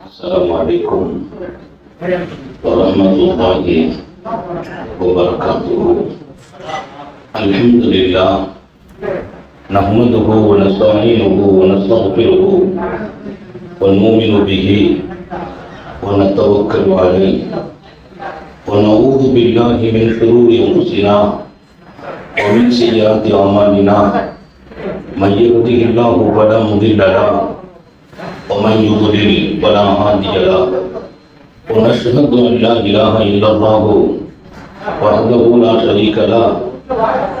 السلام عليكم ورحمة الله وبركاته الحمد لله نحمده ونستعينه ونستغفره ونؤمن به ونتوكل عليه ونعوذ بالله من شرور أنفسنا ومن سيئات أعمالنا من يهده الله فلا مضل له ومن يضلل فلا هادي له. ونشهد ان لا اله الا الله وحده لا شريك له.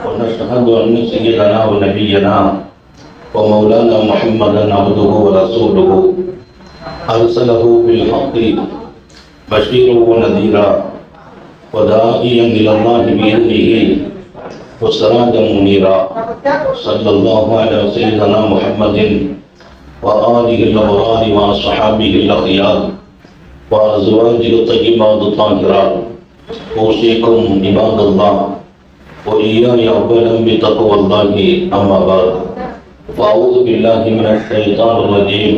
ونشهد ان سيدنا ونبينا ومولانا محمدا عبده ورسوله. ارسله بالحق بشيرا ونذيرا وداعيا الى الله باذنه وسراجا منيرا. صلى الله على سيدنا محمد وآله الأبرار وأصحابه الأخيار وأزواجه الطيبات الطاهرات أوصيكم عباد الله وإياي أولا بتقوى الله أما بعد. فأعوذ بالله من الشيطان الرجيم.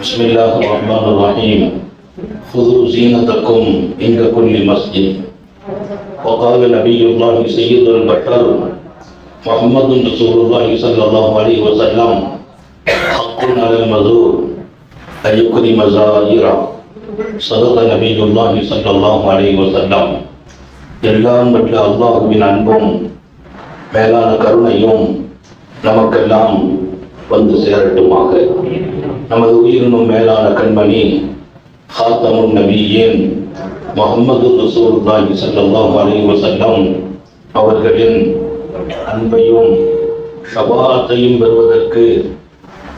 بسم الله الرحمن الرحيم. خذوا زينتكم عند كل مسجد. وقال نبي الله سيد البشر محمد رسول الله صلى الله عليه وسلم على المزور أن يكرم زائرا صدق نبي الله صلى الله عليه وسلم எல்லாம் வல்ல அல்லாஹுவின் அன்பும் மேலான கருணையும் நமக்கெல்லாம் வந்து சேரட்டுமாக நமது உயிரினும் மேலான கண்மணி ஹாத்தமுன் நபியின் முகமது ரசூலுல்லாஹி ஸல்லல்லாஹு அலைஹி வஸல்லம் அவர்களின் அன்பையும் ஷபாத்தையும் பெறுவதற்கு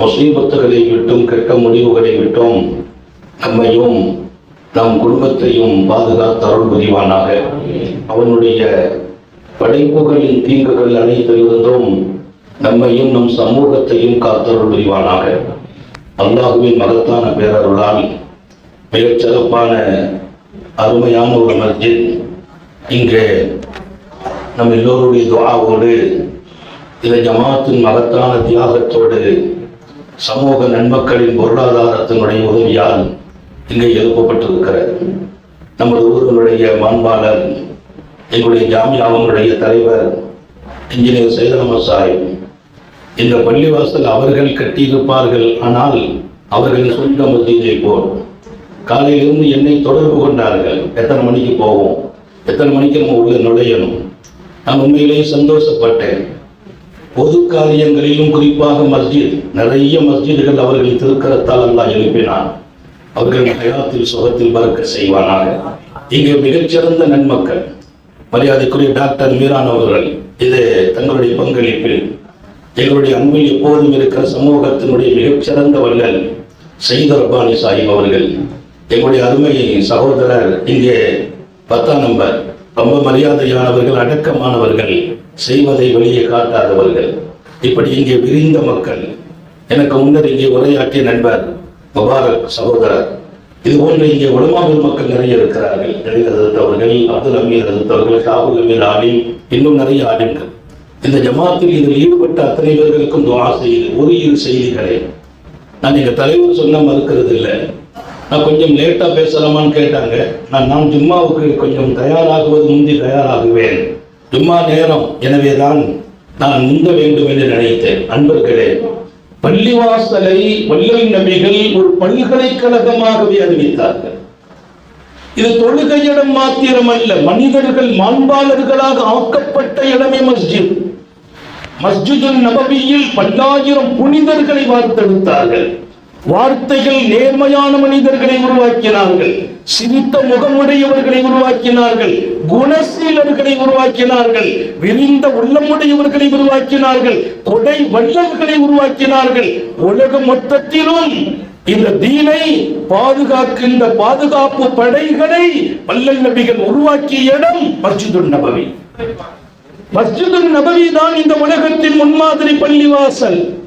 முசீபத்துகளை விட்டும் கெட்ட முடிவுகளை விட்டும் நம்மையும் நம் குடும்பத்தையும் பாதுகாத்து அருள் புரிவானாக. அவனுடைய படைப்புகளின் தீங்குகள் அனைத்திலிருந்தும் நம்மையும் நம் சமூகத்தையும் காத்தருள் புரிவானாக. அல்லாஹுவின் மகத்தான பேரருளால் மிகச் சிறப்பான அருமையான ஒரு மஸ்ஜித் இங்கே நம் எல்லோருடைய துவாவோடு இந்த ஜமாத்தின் மகத்தான தியாகத்தோடு சமூக நன்மக்களின் பொருளாதாரத்தினுடைய உதவியால் இங்கே எழுப்பப்பட்டிருக்கிறது. நமது ஊர்களுடைய மாண்பாளர் எங்களுடைய ஜாமியாவனுடைய தலைவர் இன்ஜினியர் சைதரம சாஹிப் இந்த பள்ளிவாசல் அவர்கள் கட்டியிருப்பார்கள். ஆனால் அவர்களின் சொந்த மத்தியை போல் காலையிலிருந்து என்னை தொடர்பு கொண்டார்கள். எத்தனை மணிக்கு போவோம்? எத்தனை மணிக்கு நம்ம உள்ள நுழையணும்? நான் உண்மையிலேயே சந்தோஷப்பட்டேன். பொது காரியங்களிலும் குறிப்பாக மஸ்ஜித். நிறைய மஸ்ஜிதுகள் அவர்கள் திருக்கரத்தால் அல்லாஹ் எழுப்பினான். அவர்கள் ஹயாத்தில் சுகத்தில் பறக்க செய்வானாக. இங்கே மிகச்சிறந்த நன்மக்கள். மரியாதைக்குரிய டாக்டர் மீரான் அவர்கள் இது தங்களுடைய பங்களிப்பில். எங்களுடைய அன்பில் எப்போதும் இருக்கிற சமூகத்தினுடைய மிகச்சிறந்த வல்லல் செய்த ரப்பானி சாஹிப் அவர்கள். எங்களுடைய அருமை சகோதரர் இங்கே பத்தாம் நம்பர். ரொம்ப மரியாதையானவர்கள் அடக்கமானவர்கள். செய்வதை வெளியே காட்டாதவர்கள். இப்படி இங்கே விரிந்த மக்கள் எனக்கு முன்னர் இங்கே உரையாற்றிய நண்பர் முபாரக் சகோதரர் இது போன்ற இங்கே உலமாவில் மக்கள் நிறைய இருக்கிறார்கள். எழில் அவர்கள் அப்துல் அமீர் அவர்கள் ஷாபுல் அமீர் ஆலிம் இன்னும் நிறைய ஆலிம்கள். இந்த ஜமாத்தில் இதில் ஈடுபட்ட அத்தனை பேர்களுக்கும் துவா செய்து ஒரு இரு செய்திகளை. நான் எங்கள் தலைவர் சொன்ன மறுக்கிறது இல்லை. நான் கொஞ்சம் லேட்டாக பேசலாமான்னு கேட்டாங்க. நான் நான் ஜும்மாவுக்கு கொஞ்சம் தயாராகுவது முந்தி தயாராகுவேன். ஜும்மா நேரம் எனவேதான் நான் முந்த வேண்டும் என்று நினைத்தேன். அன்பர்களே பள்ளிவாசலை வல்லல் நபிகள் ஒரு பல்கலைக்கழகமாகவே அறிவித்தார்கள் இது தொழுகையிடம் மாத்திரமல்ல மனிதர்கள் மாண்பாளர்களாக ஆக்கப்பட்ட இடமே மஸ்ஜித். மஸ்ஜிதுல் நபவியில் பல்லாயிரம் புனிதர்களை வார்த்தெடுத்தார்கள். வார்த்தைகள் நேர்மையான மனிதர்களை உருவாக்கினார்கள். சிரித்த முகமுடையவர்களை உருவாக்கினார்கள். குணசீலர்களை உருவாக்கினார்கள். விரிந்த உள்ளமுடையவர்களை உருவாக்கினார்கள். கொடை வள்ளல்களை உருவாக்கினார்கள். உலக மொத்தத்திலும் இந்த தீனை பாதுகாக்கின்ற பாதுகாப்பு படைகளை வல்லல் நபிகள் உருவாக்கிய இடம் மஸ்ஜிதுன் நபவி. மஸ்ஜிதுன் நபவி தான் இந்த உலகத்தின் முன்மாதிரி பள்ளிவாசல்.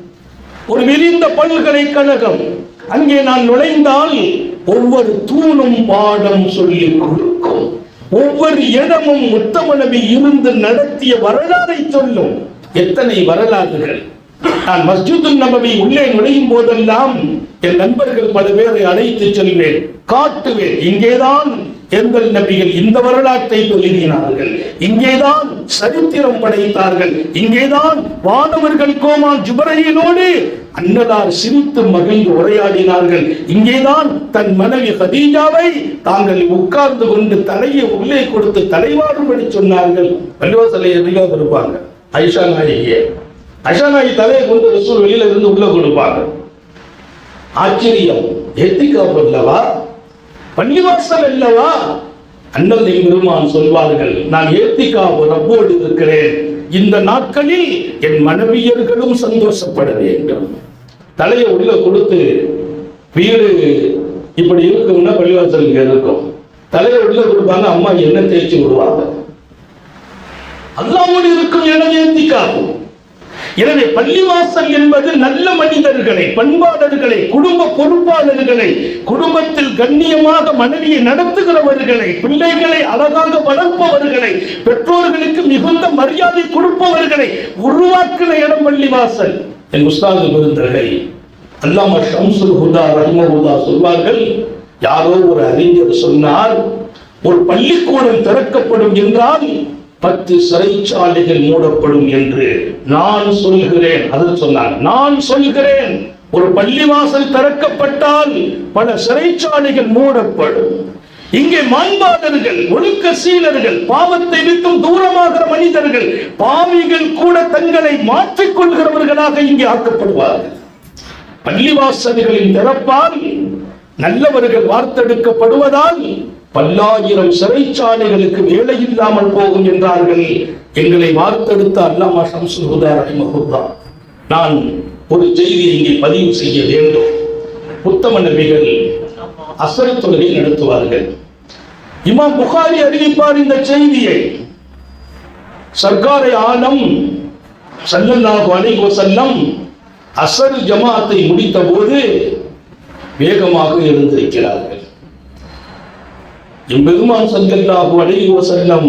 ஒரு விரிந்த பல்கலைக்கழகம். அங்கே நான் நுழைந்தால் ஒவ்வொரு தூணும் பாடம் சொல்லி கொடுக்கும். ஒவ்வொரு இடமும் உத்தம நபி இருந்து நடத்திய வரலாறை சொல்லும். எத்தனை வரலாறுகள். நான் மஸ்ஜிதுன் நபவி உள்ளே நுழையும் போதெல்லாம் என் நண்பர்கள் பல பேரை அழைத்து செல்வேன். காட்டுவேன். இங்கேதான் எங்கள் நபிகள் இந்த வரலாற்றை எழுதினார்கள் இங்கேதான் சரித்திரம் படைத்தார்கள். இங்கேதான் வானவர்கள் கோமான் ஜுபரையினோடு அன்னதார் சிரித்து மகிழ்ந்து உரையாடினார்கள். இங்கேதான் தன் மனைவி ஹதீஜாவை தாங்கள் உட்கார்ந்து கொண்டு தலையை உள்ளே கொடுத்து தலைவாடும்படி சொன்னார்கள். பள்ளிவாசலை அதிகம் கொடுப்பாங்க. ஐஷா நாயகியே. ஐஷா நாயகி தலையை கொண்டு ரசூல் வெளியில இருந்து உள்ள கொடுப்பாங்க. ஆச்சரியம். எத்திக்கா பொருளவா பள்ளிவாசல் அல்லவா அண்ணல் பெருமான் சொல்வார்கள் நான் ஏத்திக்காவு ரப்போடு இருக்கிறேன். இந்த நாட்களில் என் மனைவியர்களும் சந்தோஷப்பட வேண்டும். தலையை உள்ள கொடுத்து வீடு இப்படி இருக்கும்னா பள்ளிவாசல் இங்க இருக்கும். தலையை உள்ள கொடுப்பாங்க அம்மா என்ன தேய்ச்சி விடுவாங்க? அல்லாவோடு இருக்கும் இடம் ஏத்திக்காகும் எனவே பள்ளிவாசல் என்பது நல்ல மனிதர்களை பண்பாளர்களை குடும்ப பொறுப்பாளர்களை குடும்பத்தில் கண்ணியமாக மனைவியை நடத்துகிறவர்களை பிள்ளைகளை அழகாக வளர்ப்பவர்களை பெற்றோர்களுக்கு மிகுந்த மரியாதை கொடுப்பவர்களை உருவாக்கின இடம் பள்ளிவாசல். என் உஸ்தாது விருந்தர்களை அல்லாம ஷம்சுல் ஹுதா ரஹ்மஹுல்லா சொல்வார்கள் யாரோ ஒரு அறிஞர் சொன்னார் ஒரு பள்ளிக்கூடம் திறக்கப்படும் என்றால் பத்து சிறைச்சாலைகள் மூடப்படும் என்று நான் சொல்கிறேன் அது சொன்னாங்க. நான் சொல்கிறேன் ஒரு பள்ளிவாசல் திறக்கப்பட்டால் பல சிறைச்சாலைகள் மூடப்படும். இங்கே மாண்பாளர்கள் ஒழுக்க சீலர்கள் பாவத்தை விட்டும் தூரமாகிற மனிதர்கள் பாவிகள் கூட தங்களை மாற்றிக் கொள்கிறவர்களாக இங்கே ஆக்கப்படுவார்கள். பள்ளிவாசல்களின் திறப்பால் நல்லவர்கள் வார்த்தெடுக்கப்படுவதால் பல்லாயிரம் சிறைச்சாலைகளுக்கு வேலை இல்லாமல் போகும் என்றார்கள். எங்களை வார்த்தெடுத்த அல்லாமா ஷம்சுல் ஹுதா ரஹிமஹுல்லா. நான் ஒரு செய்தியை இங்கே பதிவு செய்ய வேண்டும். உத்தம நபிகள் அசர தொழுகை நடத்துவார்கள். இமாம் புகாரி அறிவிப்பார் இந்த செய்தியை. சர்க்காரை ஆலம் சல்லல்லாஹு அலைஹி வஸல்லம் அசர் ஜமாத்தை முடித்த போது வேகமாக எழுந்திருக்கிறார்கள். எம்பெருமான் சல்லல்லாஹு அலைஹி வஸல்லம்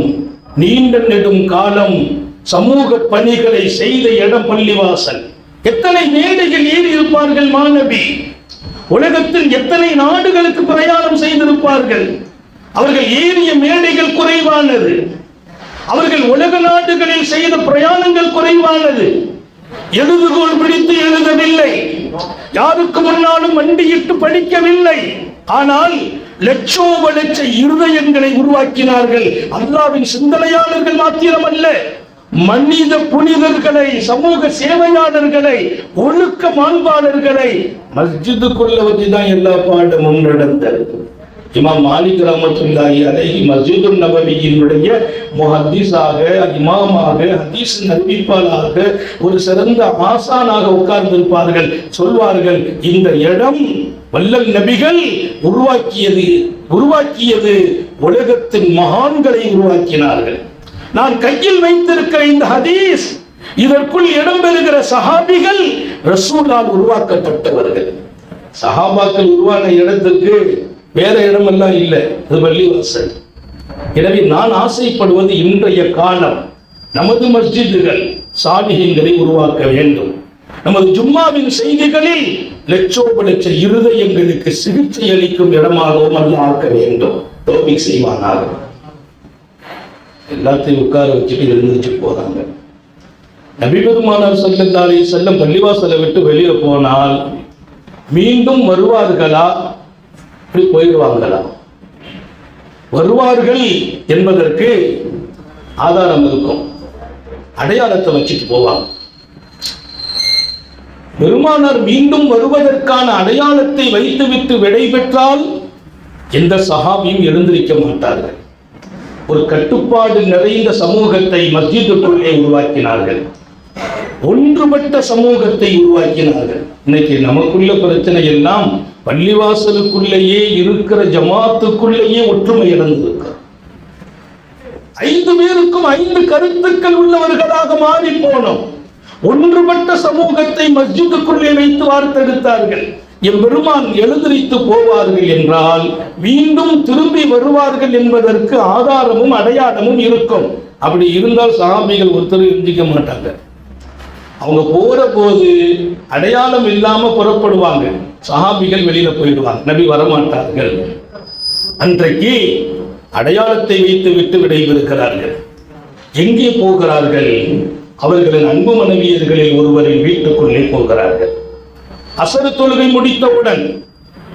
நீண்ட நெடும் காலம் சமூக பணிகளை செய்த இடம் பள்ளிவாசல். எத்தனை மேடைகள் ஏறி இருப்பார்கள் மாணவி? உலகத்தில் எத்தனை நாடுகளுக்கு பிரயாணம் செய்திருப்பார்கள்? அவர்கள் ஏறிய மேடைகள் குறைவானது. அவர்கள் உலக நாடுகளில் செய்த பிரயாணங்கள் குறைவானது. எழுதுகோள் பிடித்து எழுதவில்லை. யாருக்கு முன்னாலும் வண்டியிட்டு படிக்கவில்லை. ஆனால் லட்சோப லட்ச இருதயங்களை உருவாக்கினார்கள். அல்லாவின் சிந்தனையாளர்கள் மாத்திரம் அல்ல மனித புனிதர்களை சமூக சேவையாளர்களை ஒழுக்க மாண்பாளர்களை மஸ்ஜிதுக்குள்ள வச்சுதான் எல்லா பாடமும் நடந்தது. இமாம் மாலிக் ரமத்துல்லாஹி அலைஹி மஸ்ஜிதுன் நபவியினுடைய முஹத்தீஸாக இமாமாக ஹதீஸ் அறிவிப்பாளராக ஒரு சிறந்த ஆசானாக உட்கார்ந்திருப்பார்கள். சொல்வார்கள் இந்த இடம் வல்லல் நபிகள் உருவாக்கியது உருவாக்கியது உலகத்தின் மகான்களை உருவாக்கினார்கள். நான் கையில் வைத்திருக்கிற இந்த ஹதீஸ் இதற்குள் இடம்பெறுகிற சஹாபிகள் ரசூலால் உருவாக்கப்பட்டவர்கள். சஹாபாக்கள் உருவான இடத்துக்கு வேற இடமெல்லாம் இல்லை. அது பள்ளிவாசல். எனவே நான் ஆசைப்படுவது இன்றைய காலம் நமது மஸ்ஜிதுகள் சாலிகங்களை உருவாக்க வேண்டும். நமது ஜும்மாவின் செய்திகளில் லட்சோப லட்ச இருதயங்களுக்கு சிகிச்சை அளிக்கும் இடமாகவும் அல்ல ஆக்க வேண்டும். டோபிக் செய்வானாக. எல்லாத்தையும் உட்கார வச்சுட்டு எழுந்துச்சு போறாங்க. நபிபெருமானார் செல்லந்தாரி செல்லம் பள்ளிவாசலை விட்டு வெளியே போனால் மீண்டும் வருவார்களா? அப்படி போயிடுவாங்களா? வருவார்கள் என்பதற்கு ஆதாரம் இருக்கும். அடையாளத்தை வச்சுட்டு போவாங்க. பெருமானார் மீண்டும் வருவதற்கான அடையாளத்தை வைத்துவிட்டு விடை பெற்றால் எந்த சகாபியும் எழுந்திருக்க மாட்டார்கள். ஒரு கட்டுப்பாடு நிறைந்த சமூகத்தை மஸ்ஜிதுக்குள்ளே உருவாக்கினார்கள். ஒன்றுபட்ட சமூகத்தை உருவாக்கினார்கள். இன்னைக்கு நமக்குள்ள பிரச்சனை எல்லாம் பள்ளிவாசலுக்குள்ளேயே இருக்கிற ஜமாத்துக்குள்ளேயே ஒற்றுமை இழந்திருக்கிறது ஐந்து பேருக்கும் ஐந்து கருத்துக்கள் உள்ளவர்களாக மாறி போனோம் ஒன்றுபட்ட சமூகத்தை மஸ்ஜிதுக்குள்ளே வைத்து வார்த்தெடுத்தார்கள். என் பெருமான் எழுந்திரித்து போவார்கள் என்றால் மீண்டும் திரும்பி வருவார்கள் என்பதற்கு ஆதாரமும் அடையாளமும் இருக்கும். அப்படி இருந்தால் சாமிகள் ஒருத்தர் இருந்திக்க மாட்டாங்க. அவங்க போற போது அடையாளம் இல்லாம புறப்படுவாங்க. சஹாபிகள் வெளியில போயிடுவாங்க. நபி வரமாட்டார்கள். அன்றைக்கு அடையாளத்தை வைத்து விட்டு விடைபெறுகிறார்கள். எங்கே போகிறார்கள்? அவர்களின் அன்பு மனைவியர்களில் ஒருவரின் வீட்டுக்குள்ளே போகிறார்கள். அசரு தொழுகை முடித்தவுடன்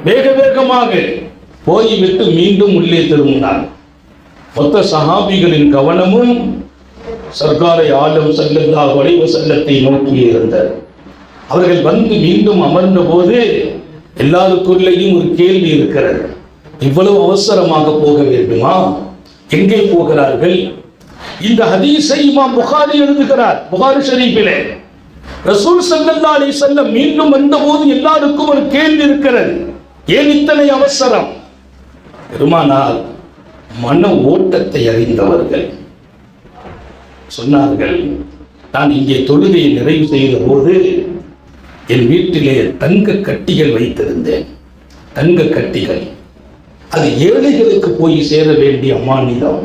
வேக வேகமாக போய்விட்டு மீண்டும் உள்ளே திரும்பினார். மொத்த சஹாபிகளின் கவனமும் சர்க்காரை ஆளும் செல்லல்லாஹு வளைவு செல்லத்தை நோக்கி இருந்தது. அவர்கள் வந்து மீண்டும் அமர்ந்த போது எல்லாருக்குள்ளேயும் ஒரு கேள்வி இருக்கிறது. இவ்வளவு அவசரமாக போக வேண்டுமா? எங்கே போகிறார்கள்? இந்த ஹதீஸை இமாம் புகாரி எழுதுகிறார் புகாரி ஷரீஃபிலே. ரசூல் ஸல்லல்லாஹு அலி வஸல்லம் மீண்டும் வந்தபோது எல்லாருக்கும் ஒரு கேள்வி இருக்கிறது. ஏன் இத்தனை அவசரம்? பெருமானால் மன ஓட்டத்தை அறிந்தவர்கள். சொன்னார்கள் நான் இங்கே தொழுகையை நிறைவு செய்த போது என் வீட்டிலே தங்க கட்டிகள் வைத்திருந்தேன். தங்க கட்டிகள். அது ஏழைகளுக்கு போய் சேர வேண்டிய அமானிதம்.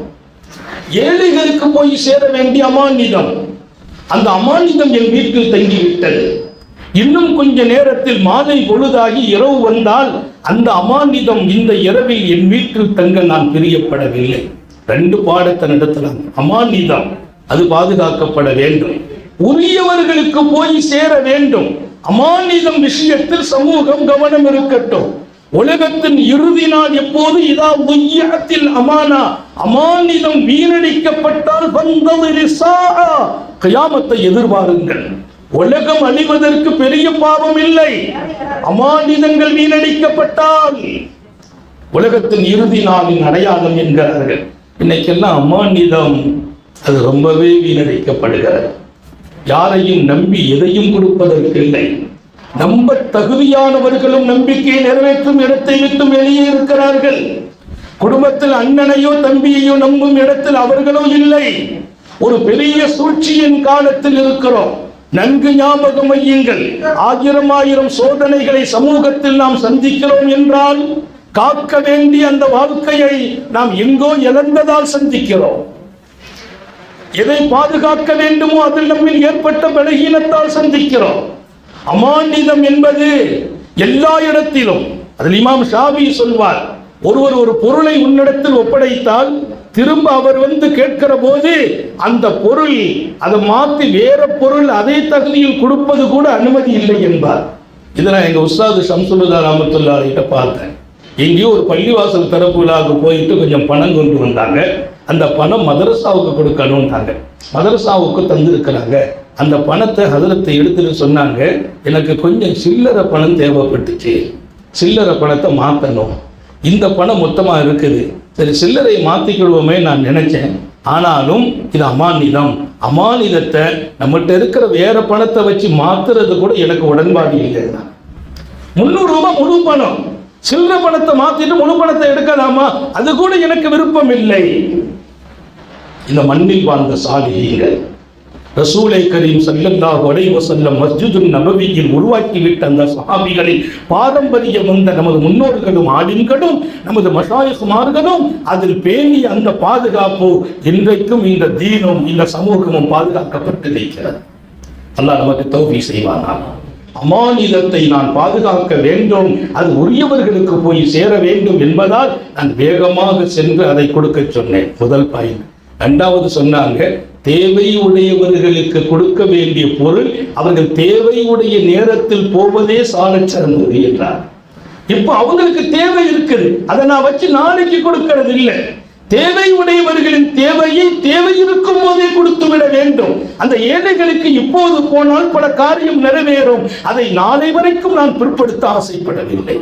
ஏழைகளுக்கு போய் சேர வேண்டிய அமானிதம். அந்த அமானிதம் என் வீட்டில் தங்கிவிட்டது. இன்னும் கொஞ்ச நேரத்தில் மாலை பொழுதாகி இரவு வந்தால் அந்த அமானிதம் இந்த இரவில் என் வீட்டில் தங்க நான் பிரியப்படவில்லை. ரெண்டு பாடத்தை நடத்தலாம். அமானிதம். அது பாதுகாக்கப்பட வேண்டும். உரியவர்களுக்கு போய் சேர வேண்டும். அமானிதம் விஷயத்தில் சமூகம் கவனம் இருக்கட்டும். உலகத்தின் இறுதி நாள் எப்போது? இதா உய்யத்தில் அமானா. அமானிதம் வீணடிக்கப்பட்டால் வந்தது கயாமத்தை எதிர்பாருங்கள். உலகம் அழிவதற்கு பெரிய பாவம் இல்லை. அமானிதங்கள் வீணடிக்கப்பட்டால். உலகத்தின் இறுதி நாளின் அடையாளம் என்கிறார்கள். இன்னைக்கெல்லாம் அமானிதம் அது ரொம்பவே வீணடிக்கப்படுகிறது. யாரையும் நம்பி எதையும் கொடுப்பதற்கு இல்லை நம்ப தகுதியானவர்களும் நம்பிக்கையை நிறைவேற்றும் இடத்தை விட்டு வெளியே இருக்கிறார்கள். குடும்பத்தில் அண்ணனையோ தம்பியையோ நம்பும் இடத்தில் அவர்களோ இல்லை. ஒரு பெரிய சூழ்ச்சியின் காலத்தில் இருக்கிறோம். நன்கு ஞாபகம் வையுங்கள். ஆயிரம் ஆயிரம் சோதனைகளை சமூகத்தில் நாம் சந்திக்கிறோம் என்றால் காக்க வேண்டிய அந்த வாழ்க்கையை நாம் எங்கோ இழந்ததால் சந்திக்கிறோம். எதை பாதுகாக்க வேண்டுமோ அதில் நம்மில் ஏற்பட்ட பலகீனத்தால் சந்திக்கிறோம். அமானிதம் என்பது எல்லா இடத்திலும் அதில் இமாம் ஷாபி சொல்வார் ஒருவர் ஒரு பொருளை உன்னிடத்தில் ஒப்படைத்தால் திரும்ப அவர் வந்து கேட்கிற போது அந்த பொருள் அதை மாற்றி வேற பொருள் அதே தகுதியில் கொடுப்பது கூட அனுமதி இல்லை என்பார். இதை நான் எங்கள் உஸ்தாது ஷம்சுல்லா ராமத்துல்லா கிட்ட பார்த்தேன். எங்கேயோ ஒரு பள்ளிவாசல் திறப்பு விழாவுக்கு போயிட்டு கொஞ்சம் பணம் கொண்டு வந்தாங்க. அந்த பணம் மதரசாவுக்கு கொடுக்கணும்ட்டாங்க. மதரசாவுக்கு தந்திருக்கிறாங்க. அந்த பணத்தை ஹதரத்தை எடுத்துட்டு சொன்னாங்க எனக்கு கொஞ்சம் சில்லறை பணம் தேவைப்பட்டுச்சு. சில்லறை பணத்தை மாற்றணும் இந்த பணம் மொத்தமாக இருக்குது. சரி சில்லறை மாற்றிக்கிடுவோமே நான் நினைச்சேன். ஆனாலும் இது அமானிதம். அமானிதத்தை நம்மகிட்ட இருக்கிற வேற பணத்தை வச்சு மாத்துறது கூட எனக்கு உடன்பாடு இல்லை முந்நூறு ரூபாய் முழு பணம். சில்லறை பணத்தை மாத்திட்டு முழு பணத்தை எடுக்கலாமா? அது கூட எனக்கு விருப்பம் இல்லை இந்த மண்ணில் வாழ்ந்த சாலிகள் ரசூலை கரீம் ஸல்லல்லாஹு அலைஹி வஸல்லம் மஸ்ஜிதுல் நபவியில் உருவாக்கிவிட்ட அந்த சஹாபிகளின் பாரம்பரியம் வந்த நமது முன்னோர்களும் ஆடின்களும் நமது மஷாயிகுமார்களும் அதில் பேணிய அந்த பாதுகாப்பு இன்றைக்கும் இந்த தீனும் இந்த சமூகமும் பாதுகாக்கப்பட்டு இருக்கிறது அல்லாஹ் நமக்கு தோல்வி செய்வானா அமானிதத்தை நான் பாதுகாக்க வேண்டும். அது உரியவர்களுக்கு போய் சேர வேண்டும் என்பதால் நான் வேகமாக சென்று அதை கொடுக்க சொன்னேன். முதல் பயன் இரண்டாவது சொன்னாங்க தேவை உடையவர்களுக்கு கொடுக்க வேண்டிய பொருள் அவர்கள் தேவை உடைய நேரத்தில் போவதே சாலச் சிறந்தது என்றார். இப்போ அவங்களுக்கு தேவை இருக்குது. அதை நான் வச்சு நாளைக்கு கொடுக்கறது இல்லை தேவை உடையவர்களின் தேவையை தேவை இருக்கும் கொடுத்து விட வேண்டும். அந்த ஏழைகளுக்கு இப்போது போனால் பல காரியம் நிறைவேறும். அதை நாளை வரைக்கும் நான் பிற்படுத்த ஆசைப்படவில்லை.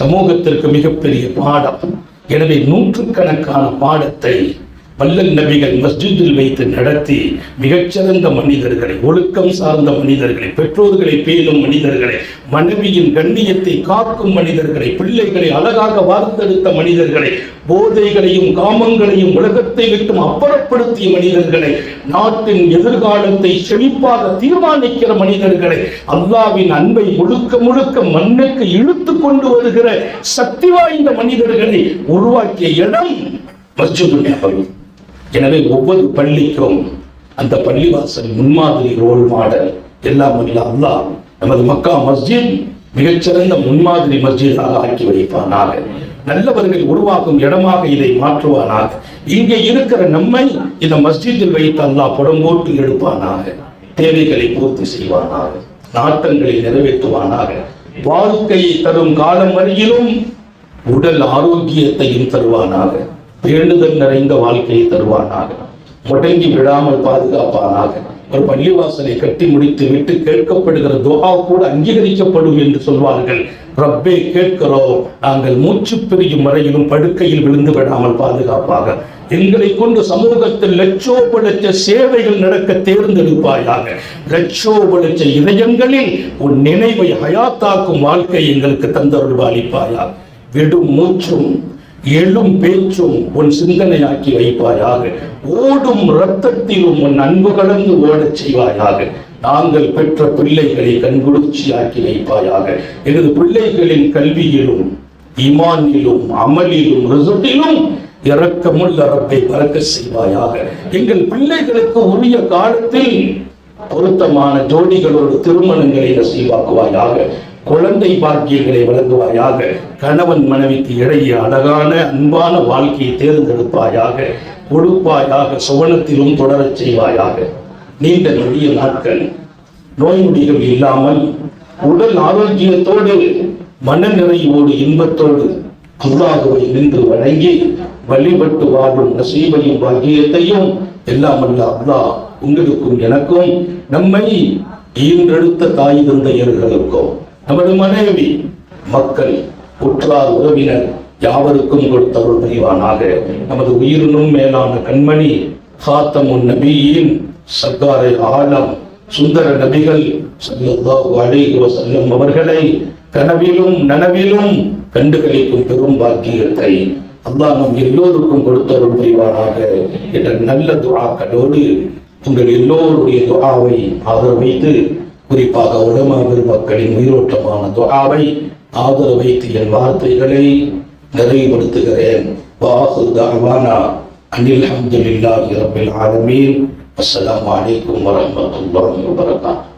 சமூகத்திற்கு மிகப்பெரிய பாடம். எனவே நூற்றுக்கணக்கான பாடத்தை வல்லல் நபிகள் மஸ்ஜிதில் வைத்து நடத்தி மிகச்சிறந்த மனிதர்களை ஒழுக்கம் சார்ந்த மனிதர்களை பெற்றோர்களை பேணும் மனிதர்களை மனைவியின் கண்ணியத்தை காக்கும் மனிதர்களை பிள்ளைகளை அழகாக வார்த்தெடுத்த மனிதர்களை போதைகளையும் காமங்களையும் உலகத்தை விட்டும் அப்புறப்படுத்திய மனிதர்களை நாட்டின் எதிர்காலத்தை செழிப்பாக தீர்மானிக்கிற மனிதர்களை அல்லாவின் அன்பை முழுக்க முழுக்க மண்ணுக்கு இழுத்து கொண்டு வருகிற சக்தி வாய்ந்த மனிதர்களை உருவாக்கிய இடம் மஸ்ஜிது நபவி. எனவே ஒவ்வொரு பள்ளிக்கும் அந்த பள்ளிவாசல் முன்மாதிரி ரோல் மாடல் எல்லாம் வல்ல அல்லாஹ் நமது மக்கா மஸ்ஜித் மிகச்சிறந்த முன்மாதிரி மஸ்ஜிதாக ஆக்கி வைப்பானாக. நல்லவர்கள் உருவாக்கும் இடமாக இதை மாற்றுவானாக. இங்கே இருக்கிற நம்மை இந்த மஸ்ஜிதில் வைத்து அல்லாஹ் புடம் போட்டு எடுப்பானாக தேவைகளை பூர்த்தி செய்வானாக. நாட்டங்களை நிறைவேற்றுவானாக. வாழ்க்கையை தரும் காலம் வரையிலும் உடல் ஆரோக்கியத்தையும் தருவானாக. வேண்டுதல் நிறைந்த வாழ்க்கையை தருவானாக. முடங்கி விடாமல் பாதுகாப்பானாக. ஒரு பள்ளிவாசலை கட்டி முடித்து விட்டு கேட்கப்படுகிற துவா கூட அங்கீகரிக்கப்படும் என்று சொல்வார்கள். ரப்பே கேட்கிறோம் நாங்கள் மூச்சு பிரியும் வரையிலும் படுக்கையில் விழுந்து விடாமல் பாதுகாப்பாக. எங்களை கொண்டு சமூகத்தில் லட்சோப லட்ச சேவைகள் நடக்க தேர்ந்தெடுப்பாயாக. லட்சோப லட்ச இதயங்களில் உன் நினைவை ஹயாத்தாக்கும் வாழ்க்கை எங்களுக்கு தந்தருள் அளிப்பாயாக விடும் மூச்சும் எழும் பேச்சும் உன் சிந்தனையாக்கி வைப்பாயாக. ஓடும் ரத்தத்திலும் உன் அன்பு கலந்து ஓடச் செய்வாயாக. நாங்கள் பெற்ற பிள்ளைகளை கண்குளிர்ச்சியாக்கி வைப்பாயாக. எனது பிள்ளைகளின் கல்வியிலும் இமானிலும் அமலிலும் ரிசல்ட்டிலும் இறக்கமுள்ள ரப்பை பறக்க செய்வாயாக. எங்கள் பிள்ளைகளுக்கு உரிய காலத்தில் பொருத்தமான ஜோடிகளோடு திருமணங்களை நசீவாக்குவாயாக. குழந்தை பாக்கியங்களை வழங்குவாயாக கணவன் மனைவிக்கு இடையே அழகான அன்பான வாழ்க்கையை தேர்ந்தெடுப்பாயாக கொடுப்பாயாக சுவனத்திலும் தொடரச் செய்வாயாக. நீண்ட நொடிய நாட்கள் நோய் நொடிகள் இல்லாமல் உடல் ஆரோக்கியத்தோடு மன நிறைவோடு இன்பத்தோடு அல்லாஹுவை நின்று வணங்கி வழிபட்டு வாழும் நசீபையும் பாக்கியத்தையும் எல்லாம் அல்ல அல்லாஹ் உங்களுக்கும் எனக்கும் நம்மை ஈன்றெடுத்த தாய் தந்தையர்களுக்கும் நமது மனைவி மக்கள் உற்றார் உறவினர் யாவருக்கும் கொடுத்தருள் புரிவானாக. நமது உயிரினும் மேலான கண்மணி ஹாத்தமுன் நபியின் சர்க்காரை ஆலம் சுந்தர நபிகள் செல்லும் அவர்களை கனவிலும் நனவிலும் கண்டுகளிக்கும் பெரும் பாக்கியத்தை அல்லாஹ் நம் எல்லோருக்கும் கொடுத்தருள் புரிவானாக என்ற நல்ல துஆக்களோடு உங்கள் எல்லோருடைய துஆவை ஆதரவைத்து குறிப்பாக உலமா பெருமக்களின் உயிரோட்டமான துஆவை ஆதரவு வைத்து என் வார்த்தைகளை நிறைவுபடுத்துகிறேன். வாஹு தஅவானா அனில் ஹம்துலில்லாஹி ரப்பில் ஆலமீன். அஸ்ஸலாமு அலைக்கும் வரஹ்மத்துல்லாஹி வபரகாத்துஹு